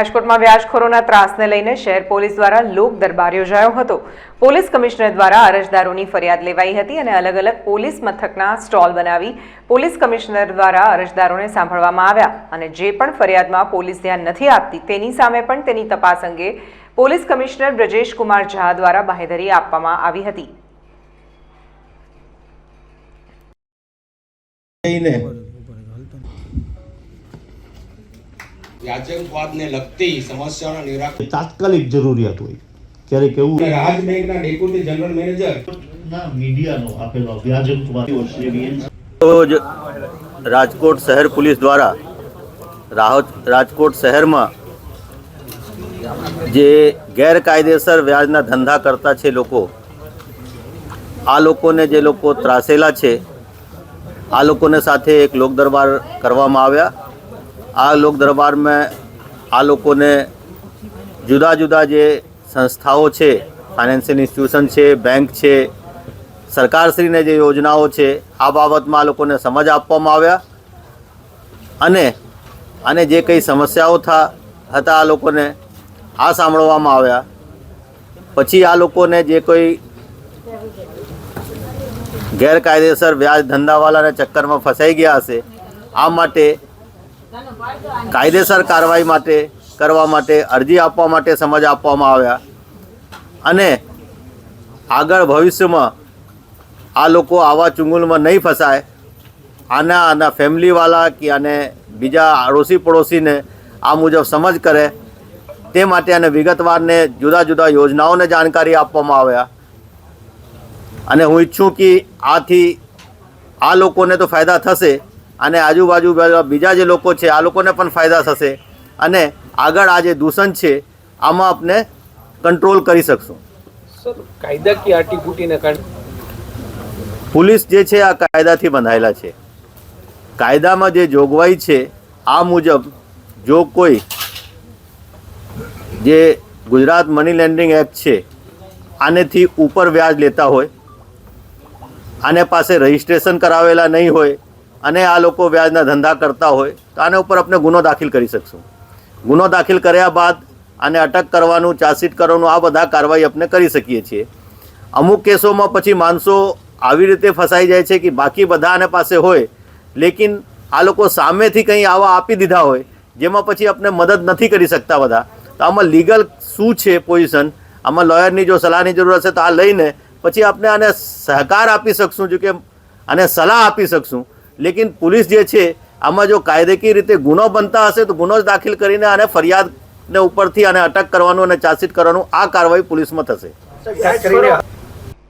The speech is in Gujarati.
રાજકોટમાં વ્યાજખોરોના ત્રાસને લઈને શહેર પોલીસ દ્વારા લોક દરબાર યોજાયો હતો. પોલીસ કમિશનર દ્વારા અરજદારોની ફરિયાદ લેવાઈ હતી અને અલગ અલગ પોલીસ મથકના સ્ટોલ બનાવી પોલીસ કમિશનર દ્વારા અરજદારોને સાંભળવામાં આવ્યા અને જે પણ ફરિયાદમાં પોલીસ ધ્યાન નથી આપતી તેની સામે પણ તેની તપાસ અંગે પોલીસ કમિશનર બ્રજેશ કુમાર ઝા દ્વારા બાહેધરી આપવામાં આવી હતી. વ્યાજંકવાદને લગતી સમસ્યાઓના નિરાકરણ તાત્કાલિક જરૂરિયાત હોય. ક્યારેક એવું રાજ બેંકના ડેપ્યુટી જનરલ મેનેજર ના મીડિયાનો આપેલો વ્યાજંકવાદ રોજ રાજકોટ શહેર પોલીસ દ્વારા રાહત રાજકોટ શહેરમાં જે ગેરકાયદેસર વ્યાજના ધંધા કરતા છે લોકો આ લોકોને જે લોકો ત્રાસેલા છે આ લોકોને સાથે એક લોક દરબાર કરવામાં આવ્યા. આ લોક દરબારમાં આ લોકોને જુદા જુદા જે સંસ્થાઓ છે, ફાઇનાન્શિયલ ઇન્સ્ટિટ્યુશન છે, બેંક છે, સરકારશ્રીને જે યોજનાઓ છે, આ બાબતમાં આ લોકોને સમજ આપવામાં આવ્યા. અને અને જે કંઈ સમસ્યાઓ થા, હતા આ લોકોને આ સાંભળવામાં આવ્યા. પછી આ લોકોને જે કોઈ ગેરકાયદેસર વ્યાજ ધંધાવાળાના ચક્કરમાં ફસાઈ ગયા હશે, આ માટે કાયદેસર કાર્યવાહી માટે, કરવા માટે, અરજી આપવા માટે સમજ આપવામાં આવ્યા. અને આગળ ભવિષ્યમાં આ લોકો આવા ચુંગલમાં નહીં ફસાય. આના આના ફેમિલીવાળા કે આને બીજા આડોશી પડોશીને આ મુજબ સમજ કરે. તે માટે અને વિગતવારને જુદા જુદા યોજનાઓને જાણકારી આપવામાં આવ્યા. અને હું ઈચ્છું કે આથી આ લોકોને તો ફાયદા થશે. અને આજુબાજુ બીજા જે લોકો છે આ લોકોને પણ ફાયદા થશે. અને આગળ આ જે દૂષણ છે આમાં આપણે કંટ્રોલ કરી શકશું. સર કાયદાકીય આટીપૂટીને કારણે પોલીસ જે છે આ કાયદાથી બંધાયેલા છે. કાયદામાં જે જોગવાઈ છે આ મુજબ જો કોઈ જે ગુજરાત મની લેન્ડિંગ એક્ટ છે આનેથી ઉપર વ્યાજ લેતા હોય આને પાસે રજિસ્ટ્રેશન કરાવેલા નહીં હોય અને આ લોકો વ્યાજના ધંધા કરતા હોય, તો આને ઉપર આપણે ગુનો દાખલ કરી શકશું. ગુનો દાખલ કર્યા બાદ આને અટક કરવાનું, ચાર્જશીટ કરવાનું, આ બધા કાર્યવાહી આપણે કરી શકીએ છીએ. અમુક કેસોમાં પછી માણસો આવી રીતે ફસાઈ જાય છે કે બાકી બધા આને પાસે હોય, લેકિન આ લોકો સામેથી કંઈ આવા આપી દીધા હોય, જેમાં પછી આપણે મદદ નથી કરી શકતા બધા. તો આમાં લીગલ શું છે પોઝિશન? આમાં લોયરની જો સલાહની જરૂર હશે તો આ લઈને પછી આપણે આને સહકાર આપી શકશું, જો કે આને સલાહ આપી શકશું. લેકિન પોલીસ જે છે, આમાં જો કાયદેકીય રીતે ગુનો બનતા હશે, તો ગુનો જ દાખલ કરીને આને ફરિયાદને ઉપરથી આને અટક કરવાનું અને ચાર્જશીટ કરવાનું આ કાર્યવાહી પોલીસમાં થશે.